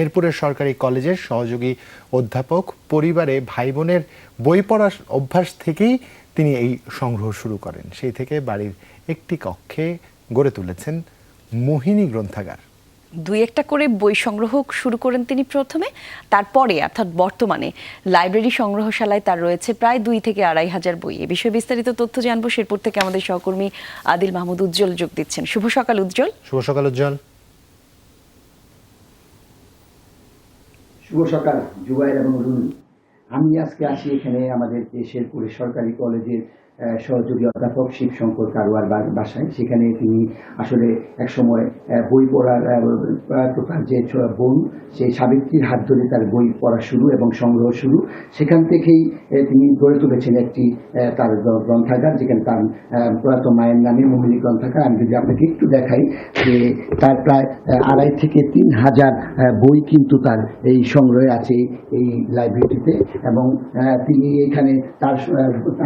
শেরপুরের সরকারি কলেজের সহযোগী অধ্যাপক পরিবারে ভাই বোনের বই পড়ার অভ্যাস থেকেই তিনি এই সংগ্রহ শুরু করেন। সেই থেকে বাড়ির একটি কক্ষে গড়ে তুলেছেন মোহিনী গ্রন্থাগার। দুই একটা করে বই সংগ্রহ শুরু করেন তিনি প্রথমে তারপরে অর্থাৎ বর্তমানে লাইব্রেরি সংগ্রহশালায় তার রয়েছে প্রায় দুই থেকে আড়াই হাজার বই। এ বিষয়ে বিস্তারিত তথ্য জানব শেরপুর থেকে আমাদের সহকর্মী আদিল মাহমুদ উজ্জ্বল যোগ দিচ্ছেন। শুভ সকাল উজ্জ্বল। শুভ সকাল উজ্জ্বল। শুভ সকাল জুবাইর এবং রুমি আমি আজকে আসি এখানে আমাদের শেরপুরের সরকারি কলেজের সহযোগী অধ্যাপক শিবশঙ্কর কারুয়ার বাসায়। সেখানে তিনি আসলে একসময় আহ, বই পড়ার তার যে বোন সেই সাবিত্রীর হাত ধরে তার বই পড়া শুরু এবং সংগ্রহ শুরু। সেখান থেকেই তিনি গড়ে তুলেছেন একটি তার গ্রন্থাগার যেখানে তার প্রয়াত মায়ের নামে মোহিনী গ্রন্থাগার। আমি যদি আপনাকে একটু দেখাই যে তার প্রায় আড়াই থেকে তিন হাজার বই কিন্তু তার এই সংগ্রহে আছে এই লাইব্রেরিতে। এবং তিনি এখানে তার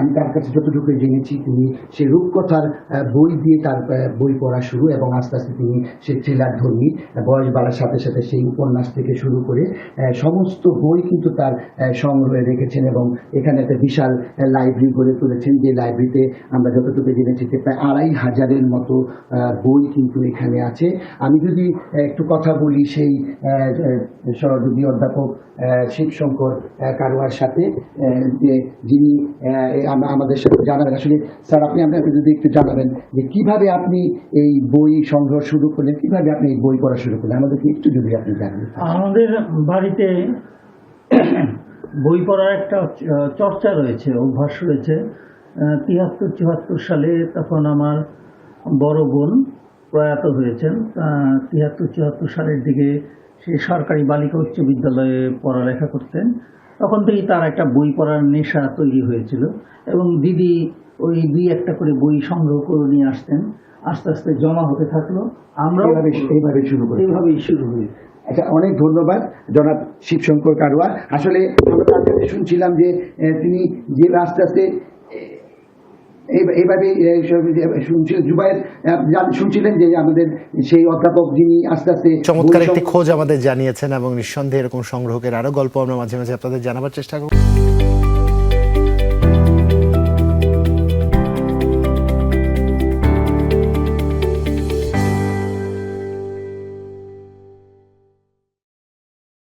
আমি তার কাছে যতটুকু জেনেছি তিনি সেই রূপকথার বই দিয়ে তার বই পড়া শুরু এবং আস্তে আস্তে তিনি সে থ্রিলার ধর্মী বয়স বাড়ার সাথে সাথে সেই উপন্যাস থেকে শুরু করে সমস্ত বই কিন্তু তার সংগ্রহে রেখেছেন এবং এখানে একটা বিশাল লাইব্রেরি গড়ে তুলেছেন যে লাইব্রেরিতে আমরা যতটুকু জেনেছি যে প্রায় আড়াই হাজারের মতো বই কিন্তু এখানে আছে। আমি যদি একটু কথা বলি সেই সহযোগী অধ্যাপক শিবশঙ্কর কারুয়ার সাথে যে যিনি আমাদের সাথে জানাবেন। আসলে স্যার, আপনি আপনাকে যদি একটু জানাবেন যে কীভাবে আপনি এই বই সংগ্রহ শুরু করলেন, কীভাবে আপনি এই বই পড়া শুরু করলেন? আমাদেরকে একটু যদি আপনি জানাবেন। আমাদের বাড়িতে বই পড়ার একটা চর্চা রয়েছে, অভ্যাস রয়েছে। তিয়াত্তর চুয়াত্তর সালে তখন আমার বড় বোন প্রয়াত হয়েছেন। তিয়াত্তর চুয়াত্তর সালের দিকে সে সরকারি বালিকা উচ্চ বিদ্যালয়ে পড়ালেখা করতেন। তখন থেকেই তার একটা বই পড়ার নেশা তৈরি হয়েছিল এবং দিদি ওই দুই একটা করে বই সংগ্রহ করে নিয়ে আসতেন। আস্তে আস্তে জমা হতে থাকল। আমরা এইভাবে শুরু করি এইভাবেই শুরু করি আচ্ছা অনেক ধন্যবাদ জনাব শিবশঙ্কর কারুয়া আসলে আমরা তার কাছে শুনছিলাম যে তিনি যে আস্তে আস্তে এইভাবে শুনছিলেন জুবাইর শুনছিলেন যে আমাদের সেই অধ্যাপক যিনি আস্তে আস্তে চমৎকার একটি খোঁজ আমাদের জানিয়েছেন এবং নিঃসন্দেহে এরকম সংগ্রহকের আরও গল্প আমরা মাঝে মাঝে আপনাদের জানাবার চেষ্টা করব।